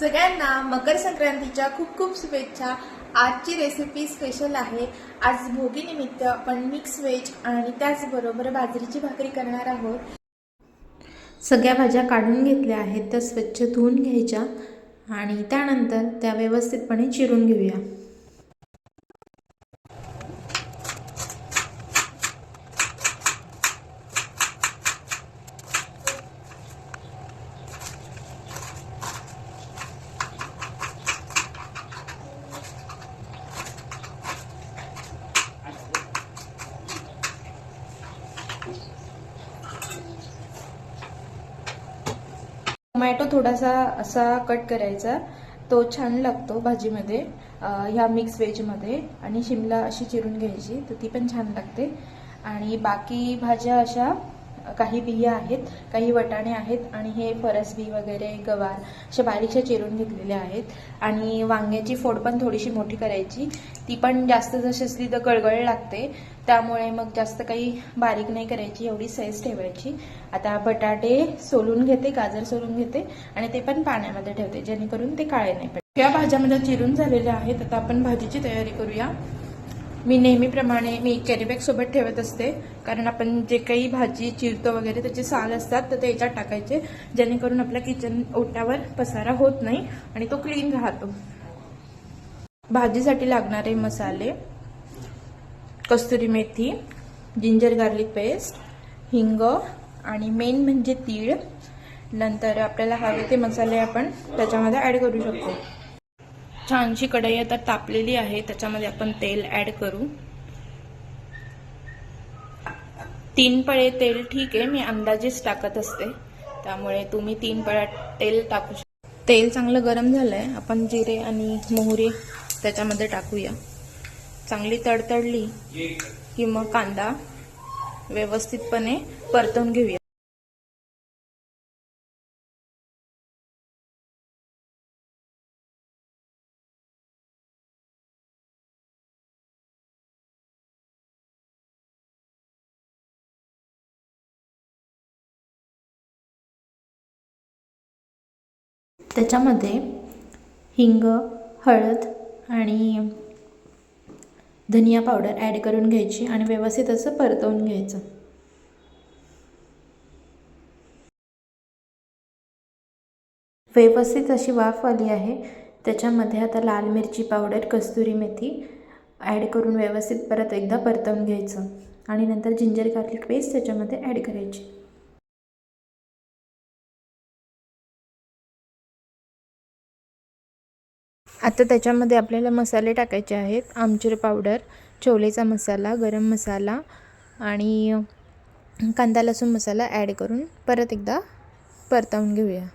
सगळ्यांना मकर संक्रांतीच्या खूप खूप शुभेच्छा. आजची रेसिपी स्पेशल आहे. आज भोगीनिमित्त आपण मिक्स व्हेज आणि त्याचबरोबर बाजरीची भाकरी करणार आहोत. सगळ्या भाज्या काढून घेतल्या आहेत त्या स्वच्छ धुवून घ्यायच्या आणि त्यानंतर त्या व्यवस्थितपणे चिरून घेऊया. टोमॅटो थोडासा असा कट करायचा. तो छान लागतो भाजीमध्ये ह्या मिक्स व्हेजमध्ये आणि शिमला अशी चिरून घ्यायची तर ती पण छान लागते. आणि बाकी भाज्या अशा काही बिया आहेत काही वटाणे आहेत. आणि हे फरसबी वगैरे गवार अशा बारीकशा चिरून घेतलेल्या आहेत. आणि वांग्याची फोड पण थोडीशी मोठी करायची. ती पण जास्त जशी असली तर गळगळ लागते. त्यामुळे मग जास्त काही बारीक नाही करायची एवढी सैज ठेवायची. आता बटाटे सोलून घेते गाजर सोलून घेते आणि ते पण पाण्यामध्ये ठेवते जेणेकरून ते काळे नाही पडते. या भाज्या माझ्या चिरून झालेल्या आहेत आता आपण भाजीची तयारी करूया. मी नेहमीप्रमाणे मी कॅरीबॅग सोबत ठेवत असते कारण आपण जे काही भाजी चिरतो वगैरे त्याचे साल असतात तर ते याच्यात टाकायचे जेणेकरून आपल्या किचन ओट्यावर पसारा होत नाही आणि तो क्लीन राहतो. भाजीसाठी लागणारे मसाले कस्तुरी मेथी जिंजर गार्लिक पेस्ट हिंग आणि मेन म्हणजे तीळ. नंतर आपल्याला हवे ते मसाले आपण त्याच्यामध्ये ॲड करू शकतो. छानशी कढई आता तापलेली आहे त्याच्यामध्ये आपण तेल ॲड करू. तीन पळे तेल ठीक आहे मी अंदाजेच टाकत असते. त्यामुळे तुम्ही तीन पळ्या तेल टाकू शकता तेल चांगलं गरम झालंय आपण जिरे आणि मोहरी त्याच्यामध्ये टाकूया. चांगली तडतडली की मग कांदा व्यवस्थितपणे परतून घेऊया. त्याच्यामध्ये हिंग हळद आणि धनिया पावडर ॲड करून घ्यायची आणि व्यवस्थित असं परतवून घ्यायचं. व्यवस्थित अशी वाफ आली आहे. त्याच्यामध्ये आता लाल मिरची पावडर कस्तुरी मेथी ॲड करून व्यवस्थित परत एकदा परतवून घ्यायचं. आणि नंतर जिंजर गार्लिक पेस्ट त्याच्यामध्ये ॲड करायची. आता त्याच्यामध्ये आपल्याला मसाले टाकायचे आहेत. आमचूर पावडर छोलेचा मसाला गरम मसाला आणि कांदा लसूण मसाला ॲड करून परत एकदा परतवून घेऊया.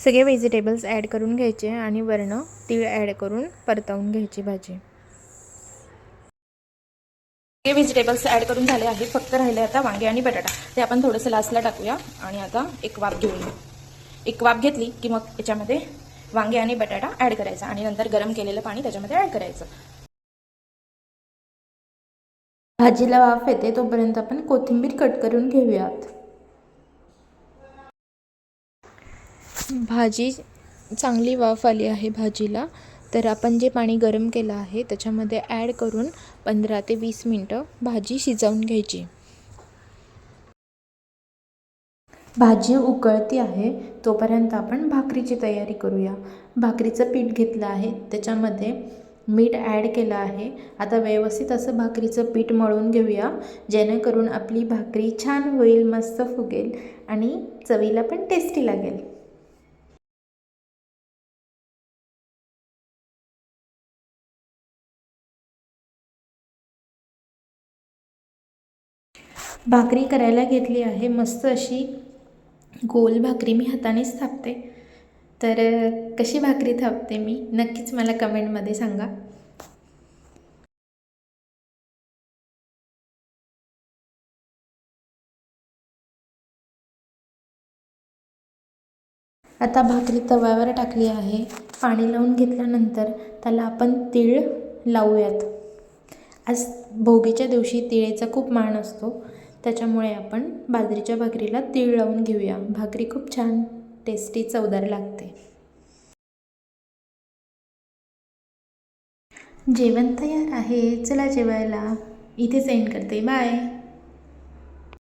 सगळे व्हेजिटेबल्स ॲड करून घ्यायचे आणि वरणं तीळ ॲड करून परतवून घ्यायची भाजी. सगळे व्हेजिटेबल्स ॲड करून झाले आहेत. फक्त राहिले आता वांगे आणि बटाटा. ते आपण थोडंसं लास्टला टाकूया आणि आता एक वाफ घेऊया एक वाफ घेतली की मग याच्यामध्ये वांगे आणि बटाटा ॲड करायचा आणि नंतर गरम केलेलं पाणी त्याच्यामध्ये ॲड करायचं. भाजीला वाफ येते तोपर्यंत आपण कोथिंबीर कट करून घेऊयात. भाजी चांगली वाफ आली आहे भाजीला. तर आपण जे पाणी गरम केलं आहे त्याच्यामध्ये ॲड करून पंधरा ते वीस मिनटं भाजी शिजवून घ्यायची. भाजी उकळती आहे तोपर्यंत आपण भाकरीची तयारी करूया. भाकरीचं पीठ घेतलं आहे त्याच्यामध्ये मीठ ॲड केलं आहे. आता व्यवस्थित असं भाकरीचं पीठ मळून घेऊया जेणेकरून आपली भाकरी छान होईल मस्त फुगेल आणि चवीला पण टेस्टी लागेल. भाकरी करायला घेतली आहे. मस्त अशी गोल भाकरी मी हातानेच थापते. तर कशी भाकरी थापते मी नक्कीच मला कमेंटमध्ये सांगा. आता भाकरी तव्यावर टाकली आहे. पाणी लावून घेतल्यानंतर त्याला आपण तीळ लावूयात. आज भोगीच्या दिवशी तिळेचा खूप मान असतो. त्याच्यामुळे आपण बाजरीच्या भाकरीला तीळ लावून घेऊया. भाकरी खूप छान टेस्टी चवदार लागते. जेवण तयार आहे. चला जेवायला. इथेच एंड करते. बाय